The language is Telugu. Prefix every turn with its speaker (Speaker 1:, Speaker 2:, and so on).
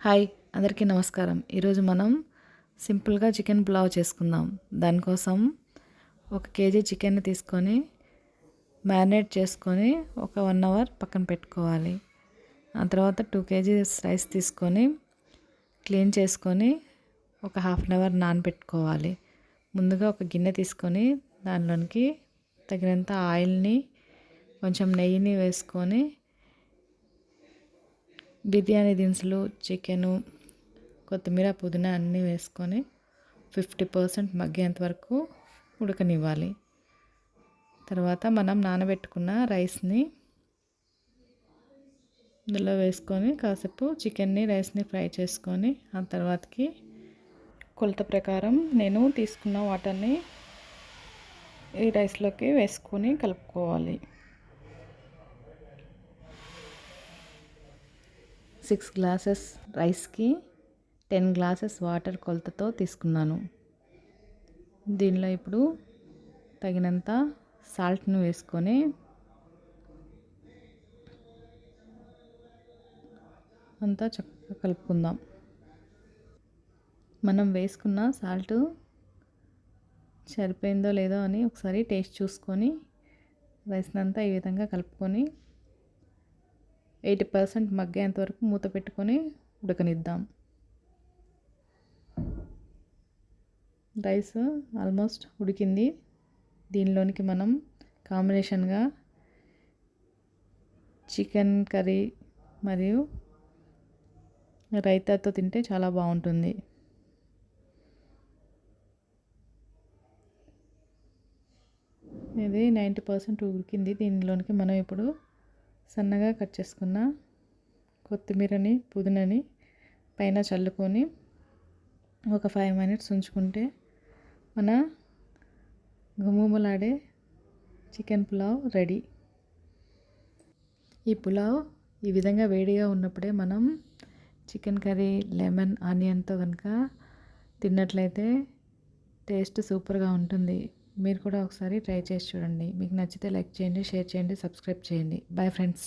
Speaker 1: హాయ్ అందరికీ నమస్కారం. ఈరోజు మనం సింపుల్గా చికెన్ పులావ్ చేసుకుందాం. దానికోసం ఒక కేజీ చికెన్ తీసుకొని మ్యారినేట్ చేసుకొని ఒక వన్ అవర్ పక్కన పెట్టుకోవాలి. ఆ తర్వాత టూ కేజీస్ రైస్ తీసుకొని క్లీన్ చేసుకొని ఒక హాఫ్ అన్ అవర్ నానబెట్టుకోవాలి. ముందుగా ఒక గిన్నె తీసుకొని దానిలోనికి తగినంత ఆయిల్ని కొంచెం నెయ్యిని వేసుకొని బిర్యానీ దినుసులు చికెను కొత్తిమీర పుదీనా అన్నీ వేసుకొని ఫిఫ్టీ పర్సెంట్ మగ్గేంత వరకు ఉడకనివ్వాలి. తర్వాత మనం నానబెట్టుకున్న రైస్ని ఇందులో వేసుకొని కాసేపు చికెన్ని రైస్ని ఫ్రై చేసుకొని ఆ తర్వాతకి కొలత ప్రకారం నేను తీసుకున్న వాటర్ని ఈ రైస్లోకి వేసుకొని కలుపుకోవాలి. సిక్స్ గ్లాసెస్ రైస్కి టెన్ గ్లాసెస్ వాటర్ కొలతతో తీసుకున్నాను. దీనిలో ఇప్పుడు తగినంత సాల్ట్ను వేసుకొని అంతా చక్కగా కలుపుకుందాం. మనం వేసుకున్న సాల్ట్ సరిపోయిందో లేదో అని ఒకసారి టేస్ట్ చూసుకొని రైస్నంతా ఈ విధంగా కలుపుకొని ఎయిటీ పర్సెంట్ మగ్గేంత వరకు మూత పెట్టుకొని ఉడకనిద్దాం. రైస్ ఆల్మోస్ట్ ఉడికింది. దీనిలోనికి మనం కాంబినేషన్గా చికెన్ కర్రీ మరియు రైతాతో తింటే చాలా బాగుంటుంది. ఇది నైంటీ పర్సెంట్ ఉడికింది. దీనిలోనికి మనం ఇప్పుడు సన్నగా కట్ చేసుకున్న కొత్తిమీరని పుదీనని పైన చల్లుకొని ఒక ఫైవ్ మినిట్స్ ఉంచుకుంటే మన గుమ్ములాడే చికెన్ పులావ్ రెడీ. ఈ పులావ్ ఈ విధంగా వేడిగా ఉన్నప్పుడే మనం చికెన్ కర్రీ లెమన్ ఆనియన్తో కనుక తిన్నట్లయితే టేస్ట్ సూపర్గా ఉంటుంది. మీరు కూడా ఒకసారి ట్రై చేసి చూడండి. మీకు నచ్చితే లైక్ చేయండి షేర్ చేయండి సబ్స్క్రైబ్ చేయండి. Bye friends